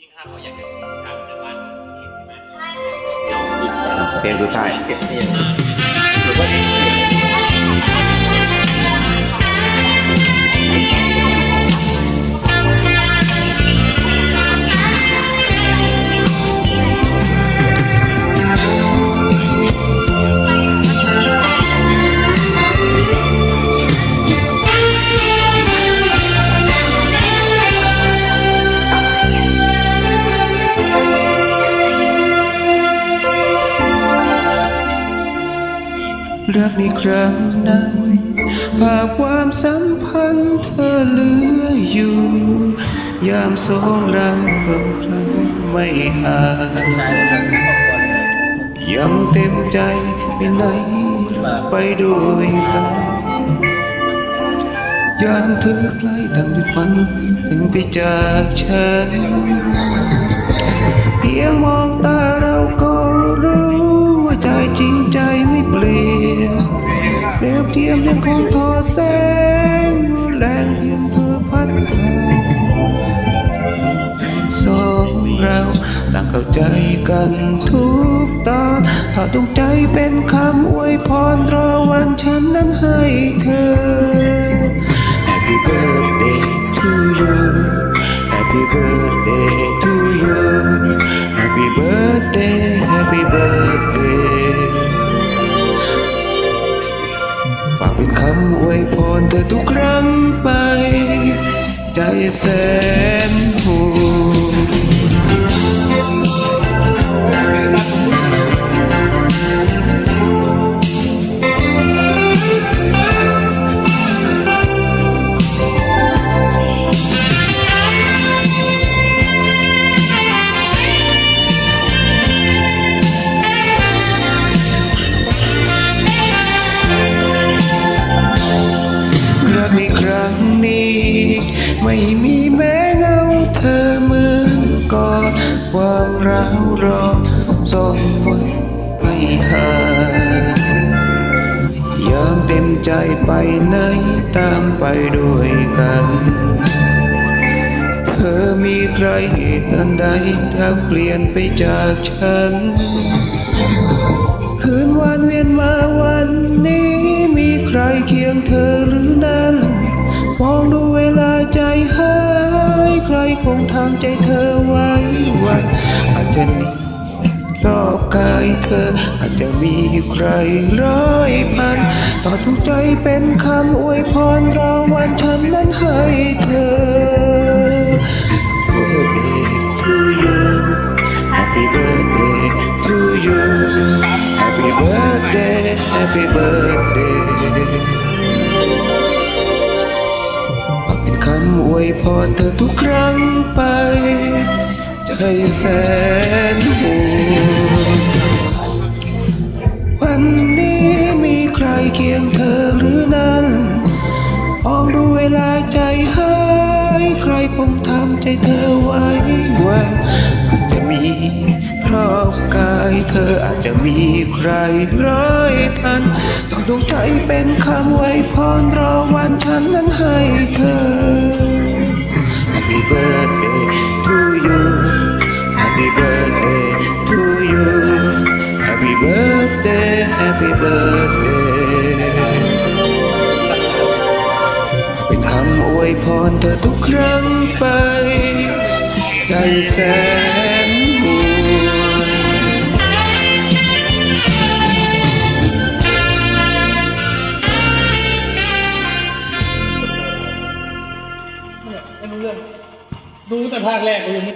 ยิ่งถ้าเขาอยากจะทำในบ้านเห็นไหมเพลงสุดท้ายเก็บเนี่ยห รักในครั้งนั้นภาพความสัมพันธ์เธอเหลืออยู่ ยามสองเราเราเราไม่ห่างยังเต็มใจไปไหนไปด้วยกันยามเธอใกล้ดังที่ฝันถึงไปจากฉันเพียงมองตาเราก็ ทียมยังคงทอแสงแรงเพียงเธอพัดพาสองเราต่างเข้าใจกันทุกตอนถ้าตรงใจเป็นคำอวยพรรอวันฉันนั้นให้เธอ Happy birthday to you Happy birthday to you Happy birthday พรเธอทุกครั้งไป ใจแสนห่ว ไม่มีแม้เงาเธอเหมือนก่อนความร้าวรอนซ่อนไว้ไม่ห่างยอมเต็มใจไปไหนตามไปด้วยกัน เธอมีใครเหตุอันใดถ้าเปลี่ยนไปจากฉัน คืนวันเวียนมาวันนี้มีใครเคียงเธอหรือนั้น หายใครคงทำใจเธอไว้วันอาจจะนีรอบกายเธอ อาจจะมีใครร้อยพัน ต่อทุกใจเป็นคำอวยพรรอวันฉันนั้นให้เธอ Birthday to you Happy birthday to you Happy birthday Happy birthday ำอเธอทุกครั้งไป ใจแสนห่วงวันนี้มีใครเคียงเธอหรือนั้นมองดูเวลาใจหายใครคงทำใจเธอไว้วันอาจจะมีรอบกายเธออาจจะมีใครร้อยพันต้องดวงใจเป็นคำไว้พรรอวันฉันนั้นให้เธอ Happy birthday to you Happy birthday to you Happy birthday Happy birthday เป็นคำอวยพรเธอทุกครั้งไป ใจแสน ดูแต่ภาคแรกกูยังไม่